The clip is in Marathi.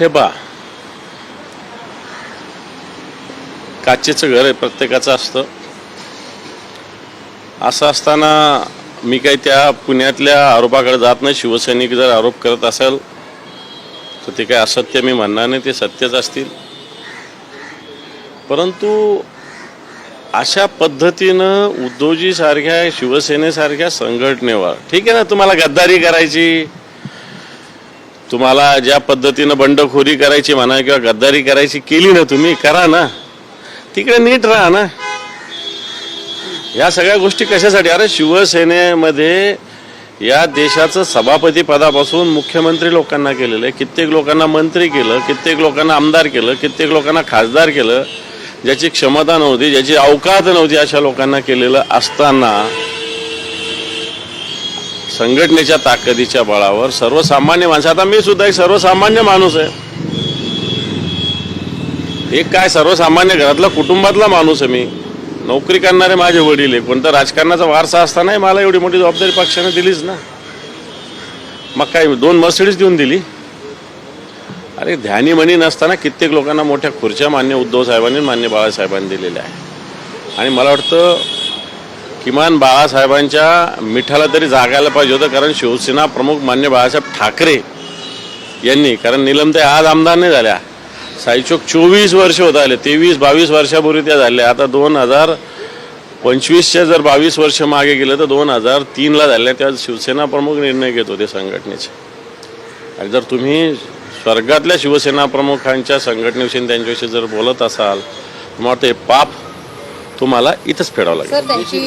हे बा. काचेचं घर आहे प्रत्येकाचं असतं. असं असताना मी काही त्या पुण्यातल्या आरोपाकडे जात नाही. शिवसैनिक जर आरोप करत असेल तर ते काही असत्य मी म्हणणार नाही ते सत्यच असतील. परंतु अशा पद्धतीनं उद्धवजीसारख्या शिवसेनेसारख्या संघटनेवर ठीक आहे ना तुम्हाला गद्दारी करायची तुम्हाला ज्या पद्धतीनं बंडखोरी करायची म्हणा किंवा गद्दारी करायची केली ना तुम्ही करा ना. तिकडे नीट राहा ना. या सगळ्या गोष्टी कशासाठी? अरे शिवसेनेमध्ये या देशाचं सभापती पदापासून मुख्यमंत्री लोकांना केलेलं आहे. कित्येक लोकांना मंत्री केलं कित्येक लोकांना आमदार केलं कित्येक लोकांना खासदार केलं ज्याची क्षमता नव्हती ज्याची अवकात नव्हती अशा लोकांना केलेलं असताना संघटनेच्या ताकदीच्या बळावर सर्वसामान्य माणसं आता मी सुद्धा एक सर्वसामान्य माणूस आहे. एक काय सर्वसामान्य घरातला कुटुंबातला माणूस आहे मी. नोकरी करणारे माझे वडील आहे. कोणता राजकारणाचा वारसा असतानाही मला एवढी मोठी जबाबदारी पक्षाने दिलीच ना. मग काय दोन मर्सिडीज देऊन दिली. अरे ध्यानी म्हणी नसताना कित्येक लोकांना मोठ्या खुर्च्या मान्य उद्धव साहेबांनी मान्य बाळासाहेबांनी दिलेल्या आहे आणि मला वाटतं किमान बाळासाहेबांच्या मिठाला तरी जागायला पाहिजे होतं कारण शिवसेना प्रमुख मान्य बाळासाहेब ठाकरे यांनी कारण निलमताई आज आमदार नाही झाल्या. साईचोक चोवीस वर्ष होत आले तेवीस बावीस वर्षापूर्वी त्या झाल्या आता दोन हजार पंचवीसच्या जर बावीस वर्ष मागे गेलं तर दोन हजार तीनला झाल्या त्या शिवसेना प्रमुख निर्णय घेत होते संघटनेचे. आणि जर तुम्ही स्वर्गातल्या शिवसेना प्रमुखांच्या संघटनेविषयी त्यांच्याविषयी जर बोलत असाल तर मला पाप तुम्हाला इथंच फेडावं लागेल.